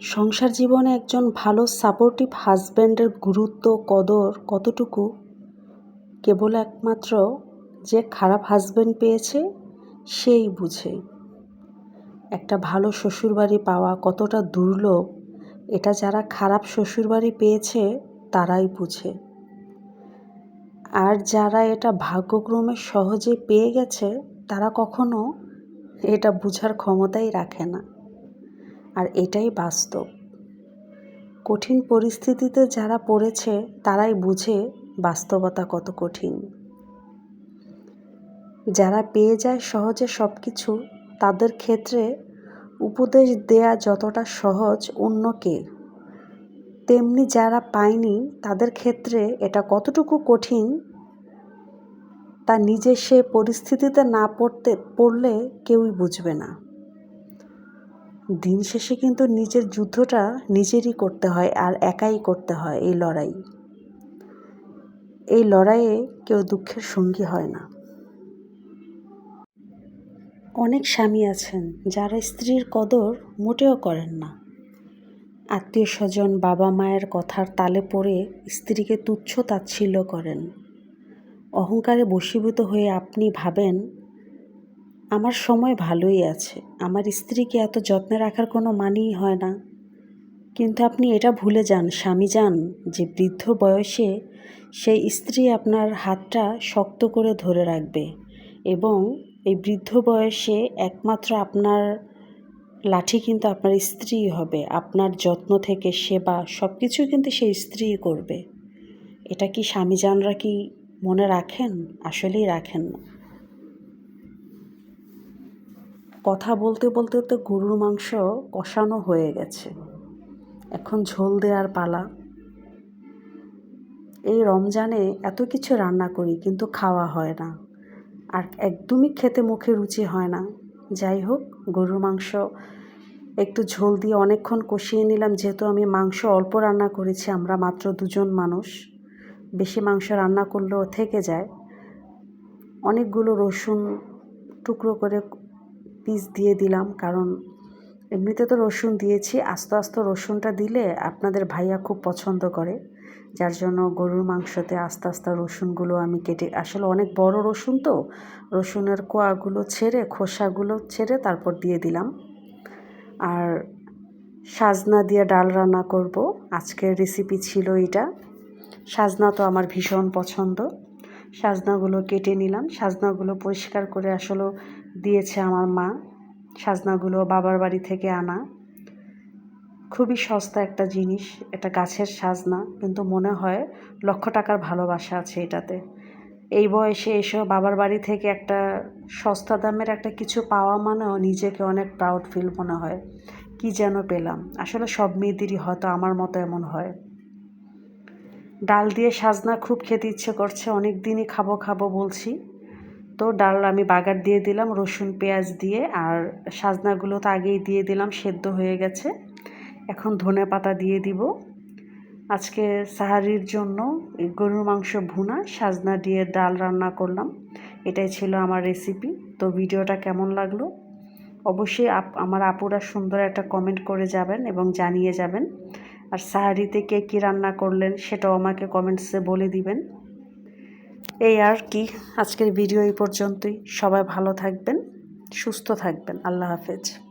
সংসার জীবনে একজন ভালো সাপোর্টিভ হাজব্যান্ডের গুরুত্ব, কদর কতটুকু? কেবল একমাত্র যে খারাপ হাজব্যান্ড পেয়েছে, সেই বুঝে। একটা ভালো শ্বশুরবাড়ি পাওয়া কতটা দুর্লভ, এটা যারা খারাপ শ্বশুরবাড়ি পেয়েছে, তারাই বুঝে। আর যারা এটা ভাগ্যক্রমে সহজে পেয়ে গেছে, তারা কখনো এটা বুঝার ক্ষমতাই রাখে না। আর এটাই বাস্তব। কঠিন পরিস্থিতিতে যারা পড়েছে, তারাই বুঝে বাস্তবতা কত কঠিন। যারা পেয়ে যায় সহজে সব কিছু তাদের ক্ষেত্রে উপদেশ দেয়া যতটা সহজ অন্যকে। তেমনি যারা পায়নি, তাদের ক্ষেত্রে এটা কতটুকু কঠিন, তা নিজে সে পরিস্থিতিতে না পড়তে, পড়লে কেউই বুঝবে না। দিন শেষে কিন্তু নিজের যুদ্ধটা নিজেরই করতে হয় আর একাই করতে হয় এই লড়াই। এই লড়াইয়ে কেউ দুঃখের সঙ্গী হয় না। অনেক স্বামী আছেন যারা স্ত্রীর কদর মোটেও করেন না। আত্মীয় স্বজন, বাবা মায়ের কথার তালে পড়ে স্ত্রীকে তুচ্ছ তাচ্ছিল্য করেন। অহংকারে বশীভূত হয়ে আপনি ভাবেন আমার সময় ভালোই আছে। আমার স্ত্রীকে এত যত্নে রাখার কোনো মানেই হয় না। কিন্তু আপনি এটা ভুলে যান, স্বামী যান, যে বৃদ্ধ বয়সে সেই স্ত্রী আপনার হাতটা শক্ত করে ধরে রাখবে এবং এই বৃদ্ধ বয়সে একমাত্র আপনার লাঠি কিন্তু আপনার স্ত্রী হবে। আপনার যত্ন থেকে সেবা সব কিছু কিন্তু সেই স্ত্রী করবে। এটা কি স্বামী জানরা কি মনে রাখেন? আসলেই রাখেন না। কথা বলতে বলতে তো গরুর মাংস কষানো হয়ে গেছে। এখন ঝোল দেওয়ার পালা। এই রমজানে এত কিছু রান্না করি, কিন্তু খাওয়া হয় না। আর একদমই খেতে মুখে রুচি হয় না। যাই হোক, গরুর মাংস একটু ঝোল দিয়ে অনেকক্ষণ কষিয়ে নিলাম, যেহেতু আমি মাংস অল্প রান্না করেছি, আমরা মাত্র দুজন মানুষ। বেশি মাংস রান্না করলেও থেকে যায়। অনেকগুলো রসুন টুকরো করে পিস দিয়ে দিলাম, কারণ এমনিতে তো রসুন দিয়েছি, আস্তে আস্তে রসুনটা দিলে আপনাদের ভাইয়া খুব পছন্দ করে। যার জন্য গরুর মাংসতে আস্তে আস্তে রসুনগুলো আমি কেটে, আসলে অনেক বড় রসুন তো, রসুনের কোয়াগুলো ছেড়ে, খোসাগুলো ছেড়ে তারপর দিয়ে দিলাম। আর সাজনা দিয়ে ডাল রান্না করব, আজকের রেসিপি ছিল এটা। সাজনা তো আমার ভীষণ পছন্দ। সাজনাগুলো কেটে নিলাম। সাজনাগুলো পরিষ্কার করে আসলে দিয়েছে আমার মা। সাজনাগুলো বাবার বাড়ি থেকে আনা। খুবই সস্তা একটা জিনিস, এটা গাছের সাজনা। কিন্তু মনে হয় লক্ষ টাকার ভালোবাসা আছে এটাতে। এই বয়সে এসে বাবার বাড়ি থেকে একটা সস্তা দামের একটা কিছু পাওয়া মানেও নিজেকে অনেক প্রাউড ফিল মনে হয়। কি যেন পেলাম। আসলে সব মেয়েদেরই হয়তো আমার মতো এমন হয়। ডাল দিয়ে সাজনা খুব খেতে ইচ্ছে করছে অনেক দিনই খাব খাব বলছি। তো ডাল আমি বাগার দিয়ে দিলাম, রসুন, পেঁয়াজ দিয়ে, আর সাজনাগুলো তো আগেই দিয়ে দিলাম, সেদ্ধ হয়ে গেছে। এখন ধনে পাতা দিয়ে দিব। আজকে সাহারির জন্য গরুর মাংস ভুনা, সাজনা দিয়ে ডাল রান্না করলাম। এটাই ছিল আমার রেসিপি তো ভিডিওটা কেমন লাগল? অবশ্যই আমার আপুরা সুন্দর একটা কমেন্ট করে যাবেন এবং জানিয়ে যাবেন। আর সাহারিতে কে কী রান্না করলেন সেটাও আমাকে কমেন্টসে বলে দিবেন। এই আর কি, আজকের ভিডিও এই পর্যন্তই। সবাই ভালো থাকবেন, সুস্থ থাকবেন। আল্লাহ হাফেজ।